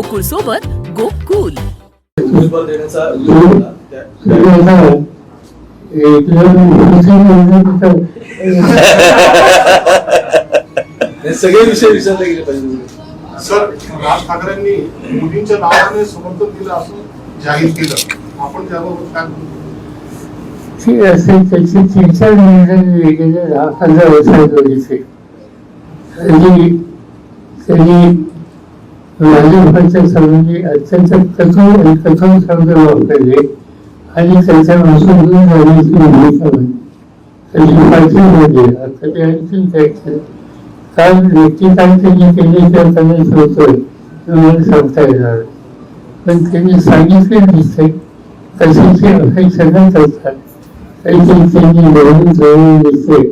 गोकुळ सोबत गोकुल हे सगळे विषय विचारले गेले पाहिजे सर राज ठाकरेंनी मुलींच्या नावाने समर्थन दिलं असं जाहीर केलं. आपण त्याबाबत काय? ती असेल त्याची तीन चार त्यांनी म्हणजे भाजपच्या संबंधी अत्यंत कठोर आणि कठोर शब्द वापरले आणि त्याच्यापासून दूर जाण्याची भूमिका होती त्याची पाठी होती आता ते आणखी काय केलं कारण व्यक्ती काय त्यांनी केले किंवा त्यांनी ठेवतोय हे मला सांगता येणार. नाही. पण त्यांनी सांगितले दिसते कशाची अपेक्षा न करतात काहीतरी त्यांनी मिळवून जवळून दिसते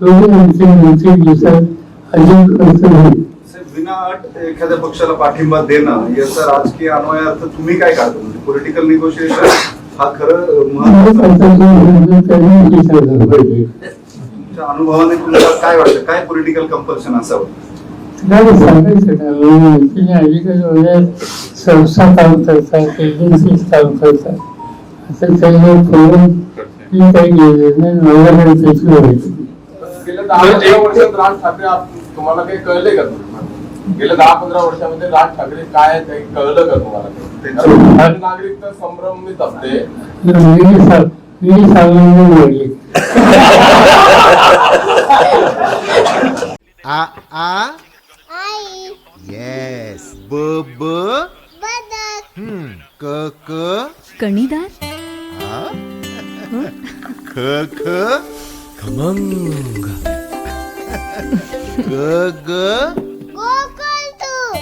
दोन्ही अंतिम अंतिम दिवसात अजून खर्च होईल. साहेब, विनाअट एखाद्या पक्षाला पाठिंबा देणं याचा राजकीय अन्वयार्थ तुम्ही काय काढतो? म्हणजे पॉलिटिकल निगोशिएशन हा खरं महत्त्वाचा तुमच्या अनुभवाने तुम्हाला काय वाटतं? काय पॉलिटिकल कंपल्शन असावं? नाही सांगायचं ना अलीकडे संस्था काम करतात एजन्सीज काम करतात फोन मी काही गेले नाही माझ्याकडे गेल्या दहा वर्षात राज ठाकरे तुम्हाला काही कळले का? गेल्या दहा पंधरा वर्षामध्ये राज ठाकरे काय आहे काही कळलं का तुम्हाला? संभ्रमित असते. मी सांगून आ आ? आई. येस ब ब? बदक. हम्म. क क? कणीदार? आ? ख ख? खमंग. ग ग? तू